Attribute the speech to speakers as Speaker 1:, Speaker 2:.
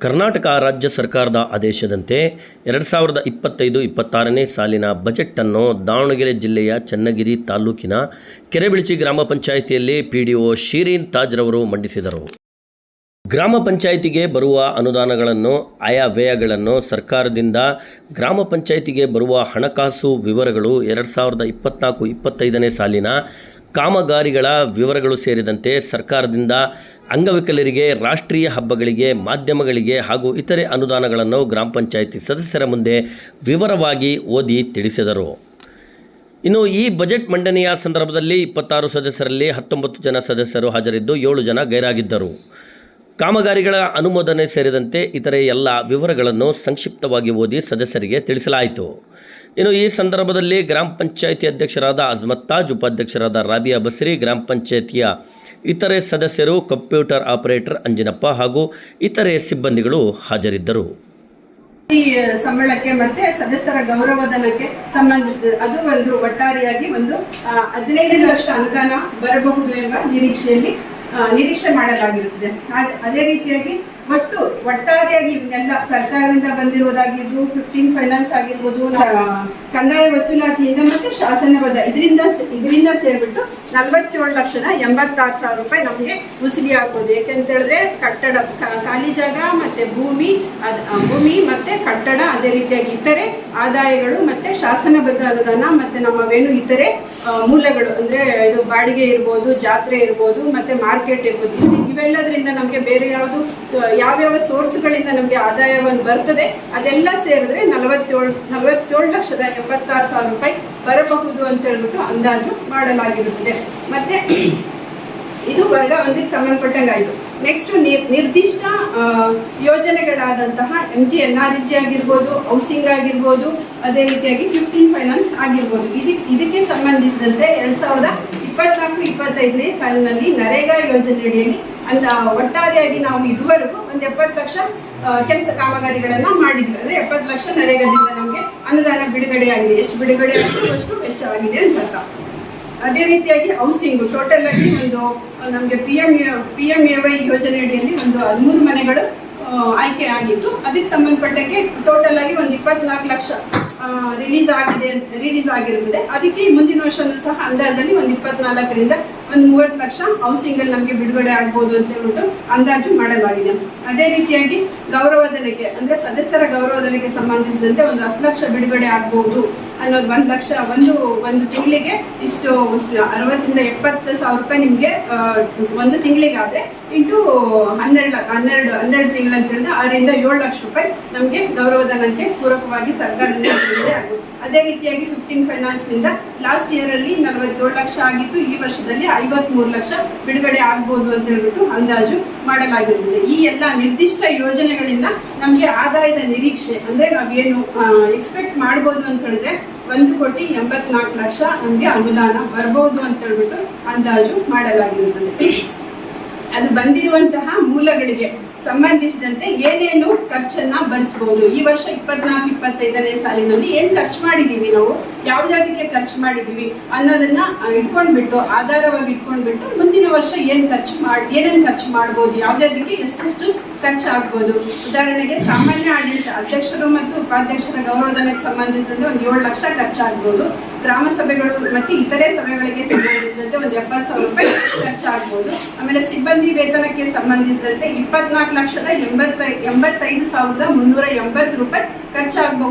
Speaker 1: ಕರ್ನಾಟಕ ರಾಜ್ಯ ಸರ್ಕಾರದ ಆದೇಶದಂತೆ ಎರಡು ಸಾವಿರದ ಇಪ್ಪತ್ತೈದು ಇಪ್ಪತ್ತಾರನೇ ಸಾಲಿನ ಬಜೆಟನ್ನು ದಾವಣಗೆರೆ ಜಿಲ್ಲೆಯ ಚನ್ನಗಿರಿ ತಾಲೂಕಿನ ಕೆರೆಬಿಳಿಚಿ ಗ್ರಾಮ ಪಂಚಾಯಿತಿಯಲ್ಲಿ ಪಿ ಡಿ ಒ ಶೀರೀನ್ ತಾಜ್ರವರು ಮಂಡಿಸಿದರು. ಗ್ರಾಮ ಪಂಚಾಯಿತಿಗೆ ಬರುವ ಅನುದಾನಗಳನ್ನು, ಆಯಾ ವ್ಯಯಗಳನ್ನು ಸರ್ಕಾರದಿಂದ, ಗ್ರಾಮ ಪಂಚಾಯಿತಿಗೆ ಬರುವ ಹಣಕಾಸು ವಿವರಗಳು ಎರಡು ಸಾವಿರದ ಇಪ್ಪತ್ನಾಲ್ಕು ಇಪ್ಪತ್ತೈದನೇ ಸಾಲಿನ ಕಾಮಗಾರಿಗಳ ವಿವರಗಳು ಸೇರಿದಂತೆ ಸರ್ಕಾರದಿಂದ ಅಂಗವಿಕಲರಿಗೆ, ರಾಷ್ಟ್ರೀಯ ಹಬ್ಬಗಳಿಗೆ, ಮಾಧ್ಯಮಗಳಿಗೆ ಹಾಗೂ ಇತರೆ ಅನುದಾನಗಳನ್ನು ಗ್ರಾಮ ಪಂಚಾಯಿತಿ ಸದಸ್ಯರ ಮುಂದೆ ವಿವರವಾಗಿ ಓದಿ ತಿಳಿಸಿದರು. ಇನ್ನು ಈ ಬಜೆಟ್ ಮಂಡನೆಯ ಸಂದರ್ಭದಲ್ಲಿ ಇಪ್ಪತ್ತಾರು ಸದಸ್ಯರಲ್ಲಿ ಹತ್ತೊಂಬತ್ತು ಜನ ಸದಸ್ಯರು ಹಾಜರಿದ್ದು ಏಳು ಜನ ಗೈರಾಗಿದ್ದರು. ಕಾಮಗಾರಿಗಳ ಅನುಮೋದನೆ ಸೇರಿದಂತೆ ಇತರೆ ಎಲ್ಲ ವಿವರಗಳನ್ನು ಸಂಕ್ಷಿಪ್ತವಾಗಿ ಓದಿ ಸದಸ್ಯರಿಗೆ ತಿಳಿಸಲಾಯಿತು. ಇನ್ನು ಈ ಸಂದರ್ಭದಲ್ಲಿ ಗ್ರಾಮ ಪಂಚಾಯಿತಿ ಅಧ್ಯಕ್ಷರಾದ ಅಜ್ಮತ್ ತಾಜ್ ಉಪಾಧ್ಯಕ್ಷರಾದ ರಾಬಿಯಾ ಬಸ್ರಿ, ಗ್ರಾಮ ಪಂಚಾಯಿತಿಯ ಇತರೆ ಸದಸ್ಯರು, ಕಂಪ್ಯೂಟರ್ ಆಪರೇಟರ್ ಅಂಜಿನಪ್ಪ ಹಾಗೂ ಇತರೆ ಸಿಬ್ಬಂದಿಗಳು ಹಾಜರಿದ್ದರು.
Speaker 2: ಈ ಸಮ್ಮೇಳನಕ್ಕೆ ಮತ್ತೆ ಸದಸ್ಯರ ಗೌರವಧನಕ್ಕೆ ಸಂಬಂಧಿಸಿದ, ಅದು ಒಂದು ಒಟ್ಟಾರೆಯಾಗಿ ಒಂದು ಹದಿನೈದು ಲಕ್ಷ ಅನುದಾನ ಬರಬಹುದು ಎಂಬ ನಿರೀಕ್ಷೆಯಲ್ಲಿ ನಿರೀಕ್ಷೆ ಮಾಡಲಾಗಿರುತ್ತದೆ. ಅದ್- ರೀತಿಯಾಗಿ ಒಟ್ಟು ಒಟ್ಟಾರೆಯಾಗಿ ಇವನ್ನೆಲ್ಲ ಸರ್ಕಾರದಿಂದ ಬಂದಿರೋದಾಗಿದ್ದು ಫಿಫ್ಟೀನ್ ಫೈನಾನ್ಸ್ ಆಗಿರ್ಬೋದು ಕಂದಾಯ ವಸೂಲಾತಿಯಿಂದ ಮತ್ತೆ ಶಾಸನಬದ್ಧ ಇದರಿಂದ ಇದರಿಂದ ಸೇರಿಬಿಟ್ಟು ನಲವತ್ತೇಳು ಲಕ್ಷದ ಎಂಬತ್ತಾರು ಸಾವಿರ ರೂಪಾಯಿ ನಮಗೆ ಉಸಿರಿ ಆಗ್ಬೋದು. ಯಾಕೆಂತ ಹೇಳಿದ್ರೆ ಕಟ್ಟಡ ಖಾಲಿ ಜಾಗ ಮತ್ತೆ ಭೂಮಿ ಅದ್- ಭೂಮಿ ಮತ್ತೆ ಕಟ್ಟಡ ಅದೇ ರೀತಿಯಾಗಿ ಇತರೆ ಆದಾಯಗಳು ಮತ್ತೆ ಶಾಸನಬದ್ಧ ಅನುದಾನ ಮತ್ತೆ ನಮ್ಮವೇನು ಇತರೆ ಮೂಲಗಳು ಅಂದ್ರೆ ಇದು ಬಾಡಿಗೆ ಇರ್ಬೋದು ಜಾತ್ರೆ ಇರ್ಬೋದು ಮತ್ತೆ ಮಾರ್ಕೆಟ್ ಇರ್ಬೋದು. ಇವೆಲ್ಲದರಿಂದ ನಮಗೆ ಬೇರೆ ಯಾವುದು ಯಾವ್ಯಾವ ಸೋರ್ಸ್ಗಳಿಂದ ನಮಗೆ ಆದಾಯವನ್ನು ಬರ್ತದೆ, ಅದೆಲ್ಲ ಸೇರಿದ್ರೆ ನಲವತ್ತೇಳು ನಲವತ್ತೇಳು ಲಕ್ಷದ ಎಪ್ಪತ್ತಾರು ಸಾವಿರ ರೂಪಾಯಿ ಬರಬಹುದು ಅಂತ ಹೇಳ್ಬಿಟ್ಟು ಅಂದಾಜು ಮಾಡಲಾಗಿರುತ್ತದೆ. ಮತ್ತೆ ಇದು ವರ್ಗ ಒಂದಕ್ಕೆ ಸಂಬಂಧಪಟ್ಟಂಗಾಯಿತು ನೆಕ್ಸ್ಟ್ ನಿರ್ದಿಷ್ಟ ಯೋಜನೆಗಳಾದಂತಹ M G N R G ಆಗಿರ್ಬೋದು ಹೌಸಿಂಗ್ ಆಗಿರ್ಬೋದು, ಅದೇ ರೀತಿಯಾಗಿ ಫಿಫ್ಟೀನ್ ಫೈನಾನ್ಸ್ ಆಗಿರ್ಬೋದು. ಇದಕ್ಕೆ ಸಂಬಂಧಿಸಿದಂತೆ ಎರಡ್ ಸಾವಿರದ ಇಪ್ಪತ್ನಾಲ್ಕು, ಇಪ್ಪತ್ತೈದನೇ ಸಾಲಿನಲ್ಲಿ ನರೇಗಾ ಯೋಜನೆಯಡಿಯಲ್ಲಿ ಅಂದ ಒಟ್ಟಾರೆಯಾಗಿ ನಾವು ಇದುವರೆಗೂ ಒಂದು ಎಪ್ಪತ್ತು ಲಕ್ಷ ಕೆಲಸ ಕಾಮಗಾರಿಗಳನ್ನ ಮಾಡಿದ್ವಿ. ಅಂದ್ರೆ ಎಪ್ಪತ್ತು ಲಕ್ಷ ನರೇಗಾದಿಂದ ನಮಗೆ ಅನುದಾನ ಬಿಡುಗಡೆ ಆಗಿದೆ. ಎಷ್ಟು ಬಿಡುಗಡೆ ಆಗಿದೆ ಅಷ್ಟು ವೆಚ್ಚವಾಗಿದೆ ಅಂತ ಅರ್ಥ. ಅದೇ ರೀತಿಯಾಗಿ ಹೌಸಿಂಗ್ ಟೋಟಲ್ ಆಗಿ ಒಂದು ನಮಗೆ P M P M A Y ಯೋಜನೆಯಡಿಯಲ್ಲಿ ಒಂದು ಹದಿಮೂರು ಮನೆಗಳು ಆಯ್ಕೆ ಆಗಿತ್ತು ಅದಕ್ಕೆ ಸಂಬಂಧಪಟ್ಟಂಗೆ ಟೋಟಲ್ ಆಗಿ ಒಂದು ಇಪ್ಪತ್ನಾಲ್ಕು ಲಕ್ಷ ರಿಲೀಸ್ ಆಗಿದೆ ರಿಲೀಸ್ ಆಗಿರುತ್ತದೆ. ಅದಕ್ಕೆ ಮುಂದಿನ ವರ್ಷನೂ ಸಹ ಅಂದಾಜಲ್ಲಿ ಒಂದು ಇಪ್ಪತ್ನಾಲ್ಕರಿಂದ ಒಂದು ಮೂವತ್ತು ಲಕ್ಷ ಹೌಸಿಂಗ್ ಅಲ್ಲಿ ನಮಗೆ ಬಿಡುಗಡೆ ಆಗ್ಬೋದು ಅಂತ ಹೇಳ್ಬಿಟ್ಟು ಅಂದಾಜು ಮಾಡಲಾಗಿದೆ. ಅದೇ ರೀತಿಯಾಗಿ ಗೌರವಧನಕ್ಕೆ ಅಂದರೆ ಸದಸ್ಯರ ಗೌರವಧನಕ್ಕೆ ಸಂಬಂಧಿಸಿದಂತೆ ಒಂದು ಹತ್ತು ಲಕ್ಷ ಬಿಡುಗಡೆ ಆಗ್ಬಹುದು ಅನ್ನೋದು ಒಂದು ಲಕ್ಷ, ಒಂದು ಒಂದು ತಿಂಗಳಿಗೆ ಇಷ್ಟು ಅರವತ್ತರಿಂದ ಎಪ್ಪತ್ತು ಸಾವಿರ ರೂಪಾಯಿ ನಿಮಗೆ ಒಂದು ತಿಂಗಳಿಗಾದ್ರೆ ಇಂಟು ಹನ್ನೆರಡು ಹನ್ನೆರಡು ಹನ್ನೆರಡು ತಿಂಗಳು ಅಂತ ಹೇಳಿದ್ರೆ ಆರರಿಂದ ಏಳು ಲಕ್ಷ ರೂಪಾಯಿ ನಮಗೆ ಗೌರವಧನಕ್ಕೆ ಪೂರಕವಾಗಿ ಸರ್ಕಾರದಿಂದ ಆಗುತ್ತೆ. ಅದೇ ರೀತಿಯಾಗಿ ಫಿಫ್ಟೀನ್ ಫೈನಾನ್ಸ್ನಿಂದ ಲಾಸ್ಟ್ ಇಯರಲ್ಲಿ ನಲವತ್ತೇಳು ಲಕ್ಷ ಆಗಿತ್ತು ಈ ವರ್ಷದಲ್ಲಿ ಐವತ್ಮೂರು ಲಕ್ಷ ಬಿಡುಗಡೆ ಆಗ್ಬೋದು ಅಂತ ಹೇಳ್ಬಿಟ್ಟು ಅಂದಾಜು ಮಾಡಲಾಗಿರುತ್ತದೆ. ಈ ಎಲ್ಲ ನಿರ್ದಿಷ್ಟ ಯೋಜನೆಗಳಿಂದ ನಮಗೆ ಆದಾಯದ ನಿರೀಕ್ಷೆ ಅಂದರೆ ನಾವೇನು ಎಕ್ಸ್ಪೆಕ್ಟ್ ಮಾಡ್ಬೋದು ಅಂತ ಹೇಳಿದ್ರೆ ಒಂದು ಕೋಟಿ ಎಂಬತ್ನಾಲ್ಕು ಲಕ್ಷ ನಮಗೆ ಅನುದಾನ ಬರ್ಬೋದು ಅಂತ ಹೇಳ್ಬಿಟ್ಟು ಅಂದಾಜು ಮಾಡಲಾಗಿರುತ್ತದೆ. ಅದು ಬಂದಿರುವಂತಹ ಮೂಲಗಳಿಗೆ ಸಂಬಂಧಿಸಿದಂತೆ ಏನೇನು ಖರ್ಚನ್ನ ಭರಿಸಬಹುದು ಈ ವರ್ಷ ಇಪ್ಪತ್ನಾಲ್ಕು, ಇಪ್ಪತ್ತೈದನೇ ಸಾಲಿನಲ್ಲಿ ಏನ್ ಖರ್ಚು ಮಾಡಿದೀವಿ ನಾವು? ಯಾವ್ದಾದಕ್ಕೆ ಖರ್ಚು ಮಾಡಿದೀವಿ ಅನ್ನೋದನ್ನ ಇಟ್ಕೊಂಡ್ಬಿಟ್ಟು, ಆಧಾರವಾಗಿ ಇಟ್ಕೊಂಡ್ಬಿಟ್ಟು ಮುಂದಿನ ವರ್ಷ ಏನ್ ಖರ್ಚು ಮಾಡಿ, ಏನೇನು ಖರ್ಚು ಮಾಡ್ಬೋದು? ಯಾವ್ದಾದಕ್ಕೆ ಎಷ್ಟೆಷ್ಟು ಖರ್ಚಾಗ್ಬೋದು ಉದಾಹರಣೆಗೆ ಸಾಮಾನ್ಯ ಆಡಳಿತ ಅಧ್ಯಕ್ಷರು ಮತ್ತು ಉಪಾಧ್ಯಕ್ಷರ ಗೌರವಧನಕ್ಕೆ ಸಂಬಂಧಿಸಿದಂತೆ ಒಂದು ಏಳು ಲಕ್ಷ ಖರ್ಚಾಗ್ಬೋದು ಗ್ರಾಮ ಸಭೆಗಳು ಮತ್ತೆ ಇತರೆ ಸಭೆಗಳಿಗೆ ಸಂಬಂಧಿಸಿದಂತೆ ಒಂದು ಎಪ್ಪತ್ತು ಸಾವಿರ ರೂಪಾಯಿ ಖರ್ಚಾಗ್ಬೋದು ಆಮೇಲೆ ಸಿಬ್ಬಂದಿ ವೇತನಕ್ಕೆ ಸಂಬಂಧಿಸಿದಂತೆ ಇಪ್ಪತ್ನಾಲ್ಕು ಲಕ್ಷದ ಎಂಬತ್ತ ಎಂಬತ್ತೈದು ಸಾವಿರದ ಮುನ್ನೂರ ಎಂಬತ್ತು ರೂಪಾಯಿ ಖರ್ಚಾಗಬಹುದು.